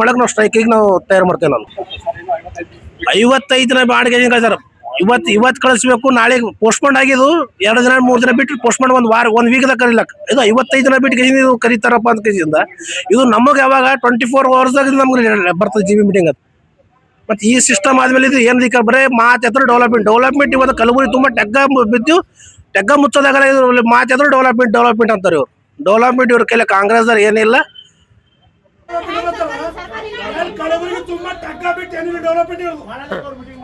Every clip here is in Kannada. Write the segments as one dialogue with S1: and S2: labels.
S1: ಮಾಡಕ್ ನಾವು ಸ್ಟ್ರೈಕಿಗೆ ನಾವು ತಯಾರು ಮಾಡ್ತೇವೆ ನಾನು ಐವತ್ತೈದನ ದಿನ ಬಾಡಿಗೆ ಕಳಿಸ್ತಾರೆ ಇವತ್ತು ಇವತ್ತು ಕಳಿಸ್ಬೇಕು, ನಾಳೆ ಪೋಸ್ಟ್ಪೋಂಡ್ ಆಗಿದ್ದು ಎರಡು ದಿನ, ಮೂರು ದಿನ ಬಿಟ್ಟು ಮಾಡಿ ಒಂದು ವಾರ, ಒಂದು ವೀಕ್ದಾಗ ಕರೀಲಕ್ಕ. ಇದು ಐವತ್ತೈದು ದಿನ ಬಿಟ್ಟು ಇದು ಕರೀತಾರಪ್ಪ ಅಂತ ಕೇಸಿಂದ ಇದು ನಮಗೆ ಯಾವಾಗ ಟ್ವೆಂಟಿ ಫೋರ್ ಅವರ್ಸ್ದಾಗ ನಮ್ಗೆ ಬರ್ತದೆ ಜಿ ಬಿ ಮೀಟಿಂಗ್ ಅದು. ಮತ್ತೆ ಈ ಸಿಸ್ಟಮ್ ಆದಮೇಲೆ ಇದು ಏನು ದಿಕ್ಕ ಬರೇ ಮಾತು ಎತ್ರ ಡೆವಲಪ್ಮೆಂಟ್ ಡೆವಲಪ್ಮೆಂಟ್ ಇವತ್ತು ಕಲಬುರಿ ತುಂಬ ಟೆಗ್ಗ ಬಿದ್ದು ಟೆಗ್ಗ ಮುಚ್ಚೋದಾಗಲ್ಲ ಇದು ಮಾತು ಎತ್ರ ಡೆವಲಪ್ಮೆಂಟ್ ಡೆವಲಪ್ಮೆಂಟ್ ಅಂತಾರೆ ಇವ್ರು. ಡೆವಲಪ್ಮೆಂಟ್ ಇವ್ರ ಕೈಲಿ ಕಾಂಗ್ರೆಸ್ದವ್ರು ಏನಿಲ್ಲ.
S2: ಕಲಬುರಗಿ ತುಂಬಾ ಟಗ್ಗ ಬಿಟ್ಟು ಏನಿಲ್ಲ ಡೆವಲಪ್ಮೆಂಟ್ ಇರೋದು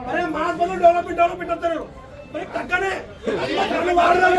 S2: ಬರೀ ಮಾಸ್ ಬಂದು ಡೆವಲಪ್ಮೆಂಟ್ ಡೆವಲಪ್ಮೆಂಟ್ ಅಂತಾರೆ ಇವರು ಬರೀ ಟಗ್ಗನೇ ನಾನು ವಾರದಾಗ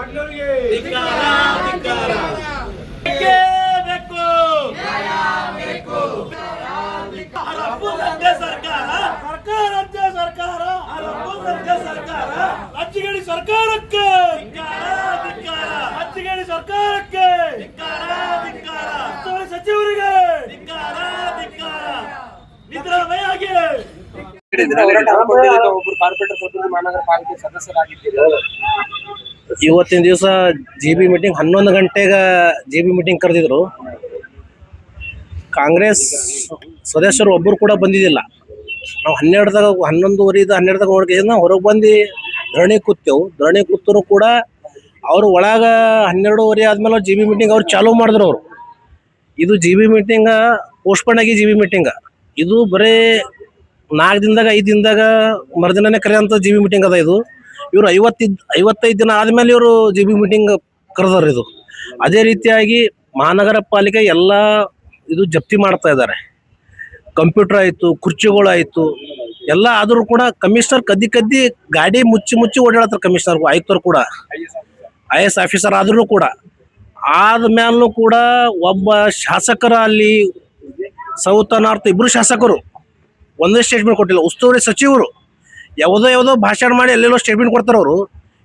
S2: ಸರ್ಕಾರ ಸರ್ಕಾರ ರಾಜ್ಯ ಸರ್ಕಾರ ರಾಜ್ಯ ಸರ್ಕಾರ. ರಾಜ್ಯಗಳಿ ಸರ್ಕಾರಕ್ಕೆ. ರಾಜ್ಯಗಳಿ ಸರ್ಕಾರಕ್ಕೆ. ಸಚಿವರಿಗೆ. ಸಿದ್ದರಾಮಯ್ಯ ಆಗಿ
S3: ಒಬ್ರು ಕಾರ್ಪೊರೇಟರ್ ಮಹಾನಗರ ಪಾಲಿಕೆ ಸದಸ್ಯರಾಗಿದ್ದೀರಿ?
S1: ಇವತ್ತಿನ ದಿವಸ ಜಿ ಬಿ ಮೀಟಿಂಗ್ ಹನ್ನೊಂದು ಗಂಟೆಗೆ ಜಿ ಬಿ ಮೀಟಿಂಗ್ ಕರೆದಿದ್ರು. ಕಾಂಗ್ರೆಸ್ ಸದಸ್ಯರು ಒಬ್ಬರು ಕೂಡ ಬಂದಿದ್ದಿಲ್ಲ. ನಾವು ಹನ್ನೆರಡದಾಗ ಹನ್ನೊಂದುವರೆದು ಹನ್ನೆರಡದಾಗ ಹೊರಗೆ ಹೊರಗೆ ಬಂದು ಧರಣಿ ಕೂತೇವು. ಧರಣಿ ಕೂತರು ಕೂಡ ಅವರು ಒಳಗ ಹನ್ನೆರಡುವರೆ ಆದ್ಮೇಲೆ ಜಿ ಬಿ ಮೀಟಿಂಗ್ ಅವ್ರು ಚಾಲೂ ಮಾಡಿದ್ರು ಅವರು. ಇದು ಜಿ ಬಿ ಮೀಟಿಂಗ ಪೋಸ್ಟ್ಪೋನ್ ಆಗಿ ಜಿ ಬಿ ಮೀಟಿಂಗ ಇದು ಬರೀ ನಾಲ್ಕು ದಿನದಾಗ, ಐದು ದಿನದಾಗ ಮರುದಿನನೇ ಕರೆಯೋಂಥ ಜಿ ಬಿ ಮೀಟಿಂಗ್ ಅದ ಇದು. ಇವರು ಐವತ್ತಿದ್, ಐವತ್ತೈದು ದಿನ ಆದಮೇಲೆ ಇವರು ಜಿ ಬಿ ಮೀಟಿಂಗ್ ಕರೆದಾರ ಇದು. ಅದೇ ರೀತಿಯಾಗಿ ಮಹಾನಗರ ಪಾಲಿಕೆ ಎಲ್ಲ ಇದು ಜಪ್ತಿ ಮಾಡ್ತಾ ಇದ್ದಾರೆ. ಕಂಪ್ಯೂಟರ್ ಆಯಿತು ಕುರ್ಚಿಗಳಾಯಿತು ಎಲ್ಲ ಆದರೂ ಕೂಡ ಕಮಿಷನರ್ ಕದ್ದಿ ಕದ್ದಿ ಗಾಡಿ ಮುಚ್ಚಿ ಮುಚ್ಚಿ ಓಡಾಡತ್ತಾರ ಕಮಿಷನರ್, ಆಯುಕ್ತರು ಕೂಡ. ಐ ಎಸ್ ಆಫೀಸರ್ ಆದ್ರೂ ಕೂಡ. ಆದ್ಮೇಲೂ ಕೂಡ ಒಬ್ಬ ಶಾಸಕರ ಅಲ್ಲಿ ಸೌತನಾರ್ಥ ನಾರ್ತ್ ಇಬ್ರು ಶಾಸಕರು ಒಂದೇ ಸ್ಟೇಟ್ಮೆಂಟ್ ಕೊಟ್ಟಿಲ್ಲ, ಉಸ್ತುವಾರಿ ಸಚಿವರು. ಯಾವುದೋ ಯಾವುದೋ ಭಾಷಣ ಮಾಡಿ ಎಲ್ಲೆಲ್ಲೋ ಸ್ಟೇಟ್ಮೆಂಟ್ ಕೊಡ್ತಾರೆ ಅವರು.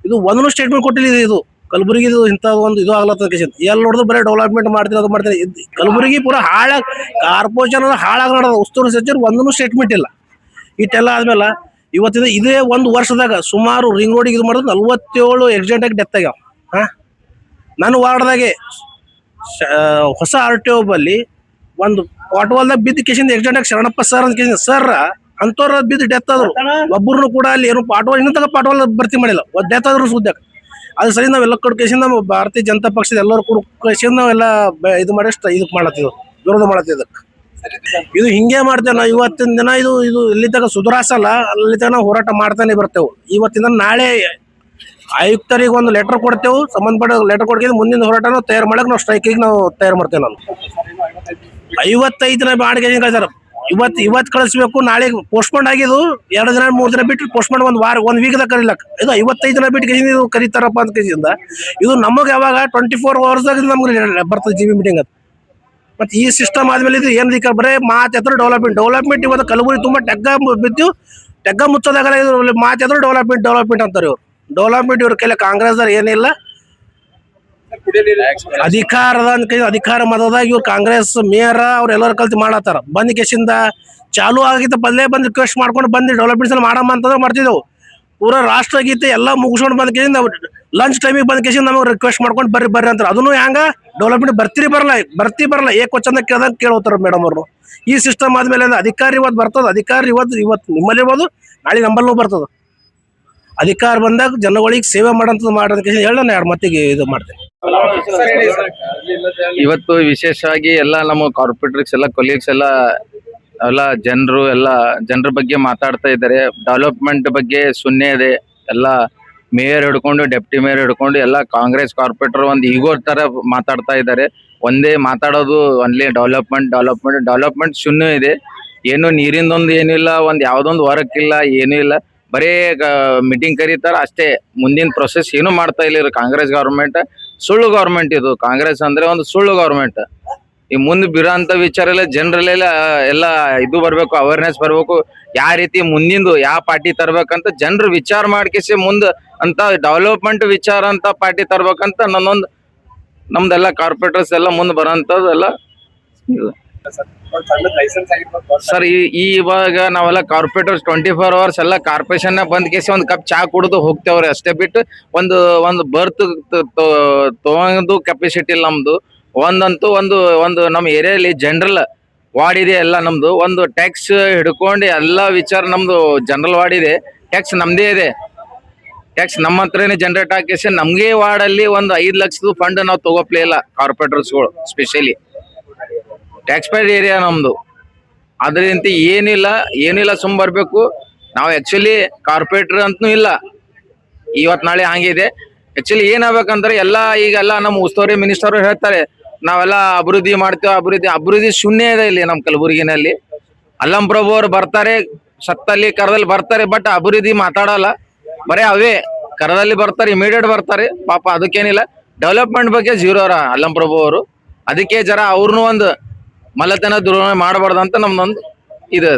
S1: ಇದು ಒಂದೂ ಸ್ಟೇಟ್ಮೆಂಟ್ ಕೊಟ್ಟಿಲ್ಲ ಇದು- ಇದು. ಕಲಬುರಗಿ ಇಂಥ ಒಂದು ಇದು ಆಗ್ಲತ್ತ ಎಲ್ಲಿ ನೋಡಿದ್ರು ಬರೀ ಡೆವಲಪ್ಮೆಂಟ್ ಮಾಡ್ತೀನಿ ಅದು ಮಾಡ್ತೀನಿ ಕಲಬುರಗಿ ಪೂರ ಹಾಳಾಗ ಕಾರ್ಪೊರೇಷನ್ ಹಾಳಾಗಿ ನೋಡೋದು. ಉಸ್ತುವಾರಿ ಸಚಿವರು ಒಂದೂ ಸ್ಟೇಟ್ಮೆಂಟ್ ಇಲ್ಲ. ಇಟ್ಟೆಲ್ಲ ಆದ್ಮೇಲೆ ಇವತ್ತಿನ ಇದೇ ಒಂದು ವರ್ಷದಾಗ ಸುಮಾರು ರಿಂಗ್ ರೋಡಿಗೆ ಇದು ಮಾಡಿದ್ರೆ ನಲ್ವತ್ತೇಳು ಆಗಿ ಡೆತ್ ಆಗ್ಯಾವ. ಹಾಂ? ನನ್ನ ವಾರ್ಡ್ದಾಗೆ ಹೊಸ ಆರ್ ಟಿ ಒ ಬಲ್ಲಿ ಒಂದು ವಾಟ್ವಾಲ್ದಾಗ ಬಿದ್ದ ಕೇಸಿಂದ ಆಗಿ ಶರಣಪ್ಪ ಸರ್ ಅಂತ ಕೇಸಿಂದ ಸರ್ ಅಂಥವ್ರ ಬಿದ್ದು ಡೆತ್ ಆದ್ರು. ಒಬ್ಬರನ್ನು ಕೂಡ ಅಲ್ಲಿ ಏನು ಪಾಟ್ವಾಲ್ ಇನ್ನೂ ತನಕ ಪಾಟ್ವಾಲ್ ಭರ್ತಿ ಮಾಡಿಲ್ಲ. ಡೆತ್ ಆದ್ರು ಸುದ್ದಾಗ ಅದು ಸರಿ ನಾವೆಲ್ಲ ಕಡೆ ಕೇಸಿಂದ ನಮ್ಮ ಭಾರತೀಯ ಜನತಾ ಪಕ್ಷದ ಎಲ್ಲರೂ ಕೂಡ ಕೇಸಿಂದ ನಾವೆಲ್ಲ ಇದು ಮಾಡಿ ಇದಕ್ಕೆ ಮಾಡತ್ತಿದ್ವು ವಿರೋಧ ಮಾಡತ್ತಿದ್ದಕ್ಕೆ ಇದು ಹಿಂಗೆ ಮಾಡ್ತೇವೆ ನಾವು. ಇವತ್ತಿನ ದಿನ ಇದು ಇದು ಇಲ್ಲಿ ತನಕ ಸುಧಾರಿಸಲ್ಲ ಅಲ್ಲಿ ತನಕ ನಾವು ಹೋರಾಟ ಮಾಡ್ತಾನೆ ಬರ್ತೇವೆ. ಇವತ್ತಿನ ನಾಳೆ ಆಯುಕ್ತರಿಗೆ ಒಂದು ಲೆಟರ್ ಕೊಡ್ತೇವೆ. ಸಂಬಂಧಪಟ್ಟ ಲೆಟರ್ ಕೊಡ್ಕೊಂಡು ಮುಂದಿನ ಹೋರಾಟ ನಾವು ತಯಾರು ಮಾಡಕ್ಕೆ ನಾವು ಸ್ಟ್ರೈಕಿಗೆ ನಾವು ತಯಾರು ಮಾಡ್ತೇವೆ ನಾನು. ಐವತ್ತೈದು ದಿನ ಬಾಡಿಗೆ ಕಳ್ಸಾರ ಇವತ್ತು ಇವತ್ತು ಕಳಿಸ್ಬೇಕು, ನಾಳೆ ಪೋಸ್ಟ್ಪೋನ್ ಆಗಿದ್ದು, ಎರಡು ದಿನ, ಮೂರು ದಿನ ಬಿಟ್ಟು ಪೋಸ್ಟ್ಪೋನ್ ಒಂದು ವಾರ, ಒಂದು ವೀಕ್ದಾಗ ಕರೀಲಕ್ ಇದು ಐವತ್ತೈದು ದಿನ ಬಿಟ್ಟು ಇದು ಕರೀತಾರಪ್ಪ ಅಂತ ಕೇಸಿಂದ ಇದು ನಮಗೆ ಯಾವಾಗ ಟ್ವೆಂಟಿ ಫೋರ್ ಅವರ್ಸ್ದಾಗ ನಮ್ಗೆ ಬರ್ತದೆ ಜಿ ಬಿ ಮೀಟಿಂಗ್ ಅದು. ಮತ್ತು ಈ ಸಿಸ್ಟಮ್ ಆದ್ಮೇಲೆ ಇದು ಏನು ಬರೇ ಮಾತು ಎತ್ರ ಡೆವಲಪ್ಮೆಂಟ್ ಡೆವಲಪ್ಮೆಂಟ್ ಇವತ್ತು ಕಲಬುರಿ ತುಂಬ ಟೆಗ್ಗ ಬಿದ್ದು, ಟೆಗ್ಗ ಮುಚ್ಚೋದಾಗಲ್ಲ ಇದು ಮಾತು ಎತ್ರ ಡೆವಲಪ್ಮೆಂಟ್ ಡೆವಲಪ್ಮೆಂಟ್ ಅಂತಾರೆ ಇವ್ರು. ಡೆವಲಪ್ಮೆಂಟ್ ಇವ್ರ ಕೈಲಿ ಕಾಂಗ್ರೆಸ್ದವ್ರು ಏನಿಲ್ಲ. ಅಧಿಕಾರದ ಅಧಿಕಾರ ಮತದಾಗ ಇವ್ರು ಕಾಂಗ್ರೆಸ್ ಮೇಯರ್ ಅವ್ರು ಎಲ್ಲರೂ ಕಲ್ತು ಮಾಡತ್ತಾರ. ಬಂದ್ ಕೇಸಿಂದ ಚಾಲು ಆಗಿದ್ದ ಬದಲೇ ಬಂದು ರಿಕ್ವೆಸ್ಟ್ ಮಾಡ್ಕೊಂಡು ಬಂದು ಡೆವಲಪ್ಮೆಂಟ್ಸ್ ಮಾಡಮ್ಮ ಅಂತಂದ್ರೆ ಮಾಡ್ತಿದ್ದೆವು. ರಾಷ್ಟ್ರ ರಾಷ್ಟ್ರಗೀತೆ ಎಲ್ಲ ಮುಗಿಸ್ಕೊಂಡು ಬಂದ ಕೇಸಿಂದ ಲಂಚ್ ಟೈಮಿಗೆ ಬಂದ ಕೇಸಿಂದ ನಮಗೆ ರಿಕ್ವೆಸ್ಟ್ ಮಾಡ್ಕೊಂಡು ಬರ್ರಿ ಬರ್ರಿ ಅಂತಾರೆ. ಅದನ್ನು ಹೆಂಗ ಡೆವಲಪ್ಮೆಂಟ್ ಬರ್ತೀರಿ ಬರಲ್ಲ ಬರ್ತಿ ಬರಲ್ಲ ಏ ವಚನ ಕೇಳ್ದಂಗೆ ಕೇಳೋತಾರ ಮೇಡಮ್ ಅವರು. ಈ ಸಿಸ್ಟಮ್ ಆದ್ಮೇಲೆ ಅಧಿಕಾರ ಇವತ್ತು ಬರ್ತದ, ಅಧಿಕಾರ ಇವತ್ತು ಇವತ್ತು ನಿಮ್ಮಲ್ಲಿ ಇರ್ಬೋದು, ನಾಳೆ ನಂಬಲ್ಲೂ ಬರ್ತದ. ಅಧಿಕಾರ ಬಂದಾಗ ಜನಗಳಿಗೆ ಸೇವೆ ಮಾಡಂತ ಮಾಡೋದಕ್ಕೆ ಹೇಳಿ ನಾನು ಎರಡು ಮತ್ತಿಗೆ ಇದು ಮಾಡ್ತೇನೆ.
S4: ಇವತ್ತು ವಿಶೇಷವಾಗಿ ಎಲ್ಲ ನಮ್ಮ ಕಾರ್ಪೊರೇಟರ್ಸ್ ಎಲ್ಲ ಕೊಲೀಗ್ಸ್ ಎಲ್ಲ ಎಲ್ಲ ಜನರು ಎಲ್ಲ, ಜನರ ಬಗ್ಗೆ ಮಾತಾಡ್ತಾ ಇದ್ದಾರೆ. ಡೆವಲಪ್ಮೆಂಟ್ ಬಗ್ಗೆ ಸುನ್ನೆ ಇದೆ. ಎಲ್ಲ ಮೇಯರ್ ಹಿಡ್ಕೊಂಡು ಡೆಪ್ಟಿ ಮೇಯರ್ ಹಿಡ್ಕೊಂಡು ಎಲ್ಲ ಕಾಂಗ್ರೆಸ್ ಕಾರ್ಪೊರೇಟರ್ ಒಂದು ಈಗೋ ತರ ಮಾತಾಡ್ತಾ ಇದ್ದಾರೆ. ಒಂದೇ ಮಾತಾಡೋದು ಒನ್ಲಿ ಡೆವಲಪ್ಮೆಂಟ್ ಡೆವಲಪ್ಮೆಂಟ್ ಡೆವಲಪ್ಮೆಂಟ್ ಶೂನ್ಯ ಇದೆ. ಏನು ನೀರಿಂದೊಂದು ಏನಿಲ್ಲ, ಒಂದು ಯಾವ್ದೊಂದು ವರ್ಕ್ ಏನೂ ಇಲ್ಲ. ಬರೀ ಮೀಟಿಂಗ್ ಕರೀತಾರ, ಅಷ್ಟೇ ಮುಂದಿನ ಪ್ರೊಸೆಸ್ ಏನು ಮಾಡ್ತಾ ಇಲ್ಲ ಕಾಂಗ್ರೆಸ್ ಗೌರ್ಮೆಂಟ್ ಸುಳ್ಳು ಗೌರ್ಮೆಂಟ್ ಇದು. ಕಾಂಗ್ರೆಸ್ ಅಂದ್ರೆ ಒಂದು ಸುಳ್ಳು ಗೌರ್ಮೆಂಟ್ ಈ ಮುಂದೆ ಬಿರೋಂಥ ವಿಚಾರ ಎಲ್ಲ ಜನರಲ್ಲೆಲ್ಲ, ಎಲ್ಲ ಇದು ಬರ್ಬೇಕು ಅವೇರ್ನೆಸ್ ಬರ್ಬೇಕು. ಯಾವ ರೀತಿ ಮುಂದಿಂದು ಯಾವ ಪಾರ್ಟಿ ತರ್ಬೇಕಂತ ಜನರು ವಿಚಾರ ಮಾಡ್ಕಿಸಿ ಮುಂದೆ ಅಂತ ಡೆವಲಪ್ಮೆಂಟ್ ವಿಚಾರ ಅಂತ ಪಾರ್ಟಿ ತರ್ಬೇಕಂತ ನನ್ನೊಂದು, ನಮ್ದೆಲ್ಲ ಕಾರ್ಪೊರೇಟರ್ಸ್ ಎಲ್ಲ ಮುಂದೆ ಬರೋಂಥದ್ದೆಲ್ಲ ಇದು. ಸರ್, ಈ ಇವಾಗ ನಾವೆಲ್ಲ ಕಾರ್ಪೊರೇಟರ್ಸ್ ಟ್ವೆಂಟಿ ಫೋರ್ ಅವರ್ಸ್ ಎಲ್ಲ ಕಾರ್ಪೊರೇಷನ್ ಬಂದ್ ಕೇಸಿ ಒಂದ್ ಕಪ್ ಚಾ ಕುಡಿದು ಹೋಗ್ತೇವ್ರಿ ಅಷ್ಟೇ ಬಿಟ್ಟು ಒಂದು ಒಂದು ಬರ್ತ್ ತಗೊಂಡು ಕೆಪಾಸಿಟಿ ಇಲ್ಲ ನಮ್ದು. ಒಂದಂತೂ ಒಂದು ಒಂದು ನಮ್ಮ ಏರಿಯಾಲಿ ಜನರಲ್ ವಾರ್ಡ್ ಇದೆ ಎಲ್ಲ ನಮ್ದು. ಒಂದು ಟ್ಯಾಕ್ಸ್ ಹಿಡ್ಕೊಂಡು ಎಲ್ಲ ವಿಚಾರ ನಮ್ದು ಜನರಲ್ ವಾರ್ಡ್ ಇದೆ ಟ್ಯಾಕ್ಸ್ ನಮ್ದೇ ಇದೆ. ಟ್ಯಾಕ್ಸ್ ನಮ್ಮ ಹತ್ರನೇ ಜನರೇಟ್ ಹಾಕಿಸಿ ನಮ್ಗೆ ವಾರ್ಡ್ ಅಲ್ಲಿ ಒಂದು ಐದು ಲಕ್ಷದ ಫಂಡ್ ನಾವು ತಗೋಪ್ಲೇ ಇಲ್ಲ ಕಾರ್ಪೊರೇಟರ್ಸ್ಗಳು ಸ್ಪೆಷಲಿ ಟ್ಯಾಕ್ಸ್ ಪೇಡ್ ಏರಿಯಾ ನಮ್ದು. ಅದರಿಂದ ಏನಿಲ್ಲ ಏನಿಲ್ಲ ಸುಮ್ ಬರಬೇಕು. ನಾವು ಆಕ್ಚುಲಿ ಕಾರ್ಪೊರೇಟರ್ ಅಂತನೂ ಇಲ್ಲ. ಇವತ್ತು ನಾಳೆ ಹಂಗಿದೆ ಆಕ್ಚುಲಿ ಏನಾಗ್ಬೇಕಂದ್ರೆ ಎಲ್ಲ ಈಗೆಲ್ಲ ನಮ್ಮ ಉಸ್ತುವಾರಿ ಮಿನಿಸ್ಟರ್ ಹೇಳ್ತಾರೆ, ನಾವೆಲ್ಲ ಅಭಿವೃದ್ಧಿ ಮಾಡ್ತೇವೆ, ಅಭಿವೃದ್ಧಿ ಅಭಿವೃದ್ಧಿ ಶೂನ್ಯ ಇದೆ ಇಲ್ಲಿ ನಮ್ಮ ಕಲಬುರಗಿನಲ್ಲಿ. ಅಲ್ಲಂ ಪ್ರಭು ಅವ್ರು ಬರ್ತಾರೆ, ಸತ್ತಲ್ಲಿ ಕರದಲ್ಲಿ ಬರ್ತಾರೆ ಬಟ್ ಅಭಿವೃದ್ಧಿ ಮಾತಾಡಲ್ಲ. ಬರೀ ಅವೇ, ಕರದಲ್ಲಿ ಬರ್ತಾರೆ ಇಮಿಡಿಯೇಟ್ ಬರ್ತಾರೆ, ಪಾಪ ಅದಕ್ಕೇನಿಲ್ಲ. ಡೆವಲಪ್ಮೆಂಟ್ ಬಗ್ಗೆ ಜೀರೋ ಅರ ಅಲ್ಲಂ ಪ್ರಭು ಅವರು. ಅದಕ್ಕೆ ಜರ ಅವ್ರನ್ನೂ ಒಂದು ಮಲತನ ದೂರ ಮಾಡಬಾರ್ದು ಅಂತ ನಮ್ದೊಂದು ಇದು